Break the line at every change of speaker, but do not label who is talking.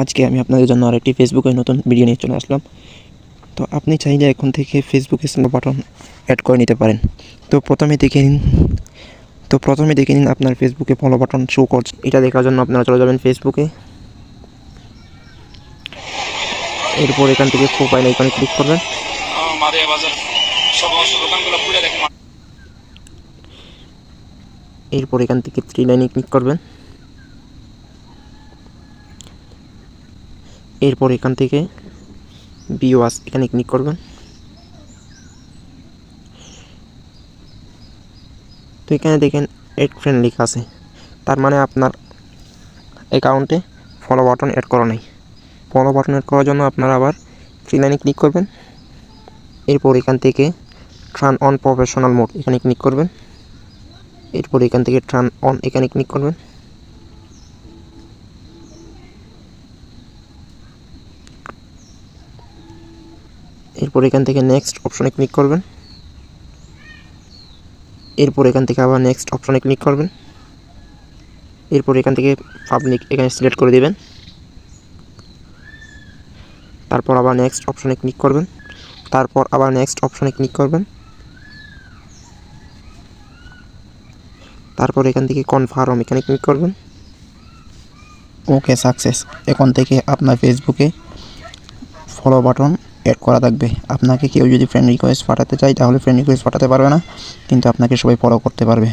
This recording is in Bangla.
আজকে আমি আপনাদের জন্য আরেকটি ফেসবুকে নতুন ভিডিও নিয়ে চলে আসলাম। তো আপনি চাইলে এখন থেকে ফেসবুকে বাটন অ্যাড করে নিতে পারেন। তো প্রথমে দেখে নিন। তো প্রথমে দেখে নিন আপনার ফেসবুকে ফলো বাটন শো করছে। এটা দেখার জন্য আপনারা চলে যাবেন ফেসবুকে এরপর এখান থেকে প্রোফাইল আইকনে ক্লিক করবেন। এরপর এখান থেকে থ্রি লাইনে ক্লিক করবেন। এরপর এখান থেকে বিওয়াস এখানে ক্লিক করবেন। তো এখানে দেখেন এড ফ্রেন্ড লেখা আছে। তার মানে আপনার অ্যাকাউন্টে ফলো বাটন অ্যাড করা নেই। ফলো বাটন অ্যাড করার জন্য আপনারা আবার থ্রি লাইনে ক্লিক করবেন। এরপর এখান থেকে ট্রান অন প্রফেশনাল মোড এখানে ক্লিক করবেন। এরপর এখান থেকে ট্রান অন এখানে ক্লিক করবেন। এরপর এখান থেকে নেক্সট অপশনে ক্লিক করবেন। এরপর এখান থেকে আবার নেক্সট অপশনে ক্লিক করবেন। এরপর এখান থেকে পাবলিক এখানে সিলেক্ট করে দেবেন। তারপর আবার নেক্সট অপশনে ক্লিক করবেন। তারপর আবার নেক্সট অপশনে ক্লিক করবেন। তারপর এখান থেকে কনফার্ম এখানে ক্লিক করবেন। ওকে সাকসেস এখন থেকে আপনার ফেসবুকে ফলো বাটন অ্যাড করা থাকবে। আপনাকে কেউ যদি ফ্রেন্ড রিকোয়েস্ট পাঠাতে চায়, তাহলে ফ্রেন্ড রিকোয়েস্ট পাঠাতে পারবে না, কিন্তু আপনাকে সবাই ফলো করতে পারবে।